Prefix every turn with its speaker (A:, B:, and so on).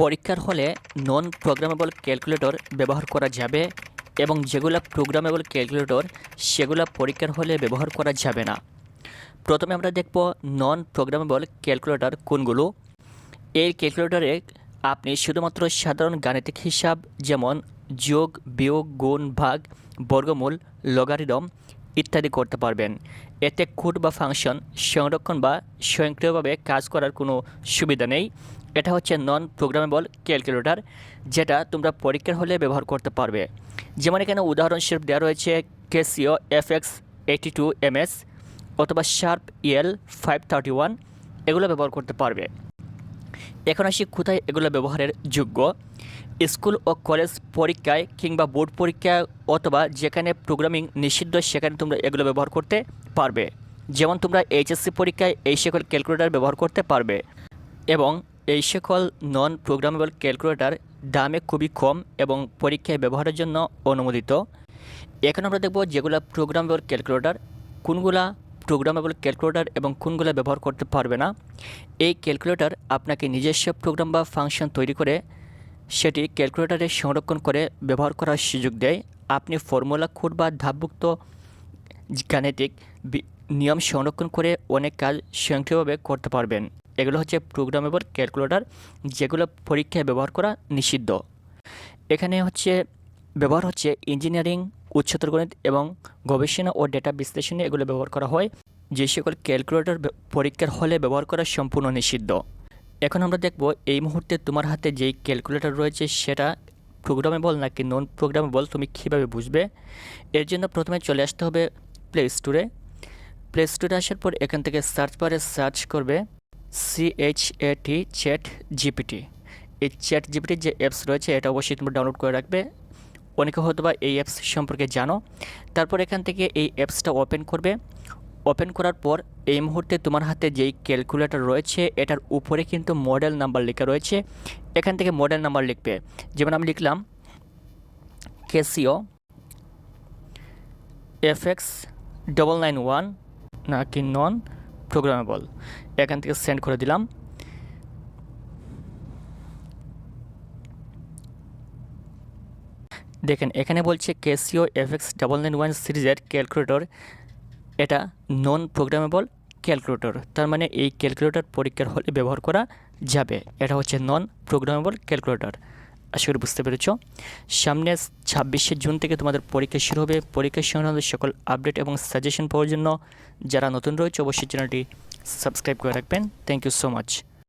A: পরীক্ষার হলে নন programmable calculator ব্যবহার করা যাবে এবং যেগুলো প্রোগ্রামেবল ক্যালকুলেটর সেগুলো পরীক্ষার হলে ব্যবহার করা যাবে না। প্রথমে আমরা দেখব নন প্রোগ্রামেবল ক্যালকুলেটর কোনগুলো। এই ক্যালকুলেটরে আপনি শুধুমাত্র সাধারণ গাণিতিক হিসাব যেমন যোগ, বিয়োগ, গুণ, ভাগ, বর্গমূল, লগারিদম ইত্যাদি করতে পারবেন। এতে কোড বা ফাংশন সংরক্ষণ বা স্বয়ংক্রিয়ভাবে কাজ করার কোনো সুবিধা নেই। এটা হচ্ছে নন প্রোগ্রামেবল ক্যালকুলেটর যেটা তোমরা পরীক্ষার হলে ব্যবহার করতে পারবে। যেমন এখানে উদাহরণস্বরূপ দেওয়া রয়েছে Casio F X eighty two MS অথবা Sharp E L five thirty one এগুলো ব্যবহার করতে পারবে। এখন আসি কোথায় এগুলো ব্যবহারের যোগ্য? স্কুল ও কলেজ পরীক্ষায় কিংবা বোর্ড পরীক্ষায় অথবা যেখানে প্রোগ্রামিং নিষিদ্ধ, সেখানে তোমরা এগুলো ব্যবহার করতে পারবে। যেমন তোমরা এইচএসসি পরীক্ষায় এই সকল ক্যালকুলেটার ব্যবহার করতে পারবে এবং এই সকল নন প্রোগ্রামেবল ক্যালকুলেটার দামে খুবই কম এবং পরীক্ষায় ব্যবহারের জন্য অনুমোদিত। এখন আমরা দেখব যেগুলো প্রোগ্রামেবল ক্যালকুলেটার, কোনগুলা প্রোগ্রামেবল ক্যালকুলেটর এবং কোনগুলো ব্যবহার করতে পারবে না, এই ক্যালকুলেটর আপনাকে নিজস্ব প্রোগ্রাম বা ফাংশন তৈরি করে সেটি ক্যালকুলেটরে সংরক্ষণ করে ব্যবহার করার সুযোগ দেয়। আপনি ফর্মুলা কোড বা ধাপভুক্ত গাণিতিক নিয়ম সংরক্ষণ করে অনেক কাজ স্বয়ংক্রিয়ভাবে করতে পারবেন। এগুলো হচ্ছে প্রোগ্রামেবল ক্যালকুলেটর যেগুলো পরীক্ষায় ব্যবহার করা নিষিদ্ধ। এখানে হচ্ছে, ব্যবহার হচ্ছে ইঞ্জিনিয়ারিং উচ্চতর গণিত এবং গবেষণা ও ডেটা বিশ্লেষণে এগুলো ব্যবহার করা হয়। যে সকল ক্যালকুলেটর পরীক্ষার হলে ব্যবহার করা সম্পূর্ণ নিষিদ্ধ। এখন আমরা দেখব এই মুহূর্তে তোমার হাতে যেই ক্যালকুলেটর রয়েছে সেটা প্রোগ্রামেবল নাকি নন প্রোগ্রামেবল তুমি কীভাবে বুঝবে? এর জন্য প্রথমে চলে আসতে হবে প্লে স্টোরে প্লে স্টোরে আসার পর এখান থেকে সার্চ বারে সার্চ করবে C H A T chat GPT এই চ্যাট জিপিটির যে অ্যাপস রয়েছে, এটা অবশ্যই তোমরা ডাউনলোড করে রাখবে। অনেকে হয়তো বা এই অ্যাপস সম্পর্কে জানো। তারপর এখান থেকে এই অ্যাপসটা ওপেন করবে। ওপেন করার পর এই মুহূর্তে তোমার হাতে যেই ক্যালকুলেটর রয়েছে, এটার উপরে কিন্তু মডেল নাম্বার লেখা রয়েছে। এখান থেকে মডেল নাম্বার লিখবে। যেমন আমি লিখলাম Casio F X double nine one নাকি নন প্রোগ্রামেবল এখান থেকে সেন্ড করে দিলাম। দেখেন, এখানে বলছে Casio F X double nine one সিরিজের ক্যালকুলেটর এটা নন প্রোগ্রামেবল ক্যালকুলেটর তার মানে এই ক্যালকুলেটর পরীক্ষার হলে ব্যবহার করা যাবে। এটা হচ্ছে নন প্রোগ্রামেবল ক্যালকুলেটর আশা করি বুঝতে পেরেছ। সামনে ছাব্বিশে জুন থেকে তোমাদের পরীক্ষা শুরু হবে। পরীক্ষা সংক্রান্ত সকল আপডেট এবং সাজেশন পাওয়ার জন্য যারা নতুন রয়েছে, অবশ্যই চ্যানেলটি সাবস্ক্রাইব করে রাখবেন। Thank you so much